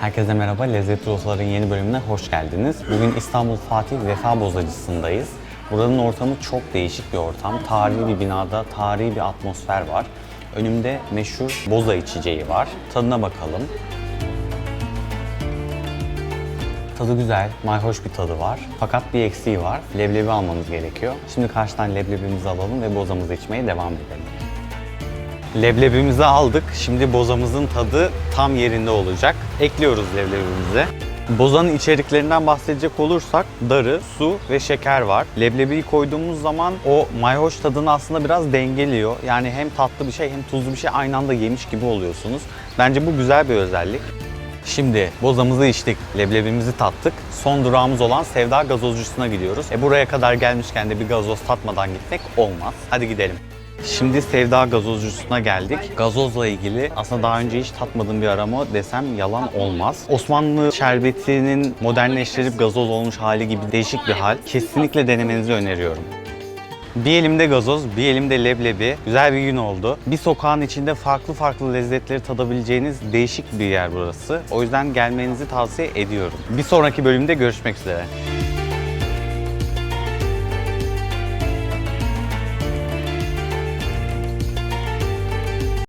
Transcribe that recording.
Herkese merhaba, Lezzetli Rotaların yeni bölümüne hoş geldiniz. Bugün İstanbul Fatih Vefa Bozacısı'ndayız. Buranın ortamı çok değişik bir ortam. Tarihi bir binada tarihi bir atmosfer var. Önümde meşhur boza içeceği var. Tadına bakalım. Tadı güzel, mayhoş bir tadı var. Fakat bir eksiği var. Leblebi almamız gerekiyor. Şimdi karşıdan leblebimizi alalım ve bozamızı içmeye devam edelim. Leblebimizi aldık. Şimdi bozamızın tadı tam yerinde olacak. Ekliyoruz leblebimize. Bozanın içeriklerinden bahsedecek olursak darı, su ve şeker var. Leblebiyi koyduğumuz zaman o mayhoş tadını aslında biraz dengeliyor. Yani hem tatlı bir şey hem tuzlu bir şey aynı anda yemiş gibi oluyorsunuz. Bence bu güzel bir özellik. Şimdi bozamızı içtik, leblebimizi tattık. Son durağımız olan Sevda Gazozcusuna gidiyoruz. E buraya kadar gelmişken de bir gazoz tatmadan gitmek olmaz. Hadi gidelim. Şimdi Sevda Gazozcusuna geldik. Gazozla ilgili aslında daha önce hiç tatmadığım bir aroma desem yalan olmaz. Osmanlı şerbetinin modernleştirip gazoz olmuş hali gibi değişik bir hal. Kesinlikle denemenizi öneriyorum. Bir elimde gazoz, bir elimde leblebi. Güzel bir gün oldu. Bir sokağın içinde farklı farklı lezzetleri tadabileceğiniz değişik bir yer burası. O yüzden gelmenizi tavsiye ediyorum. Bir sonraki bölümde görüşmek üzere.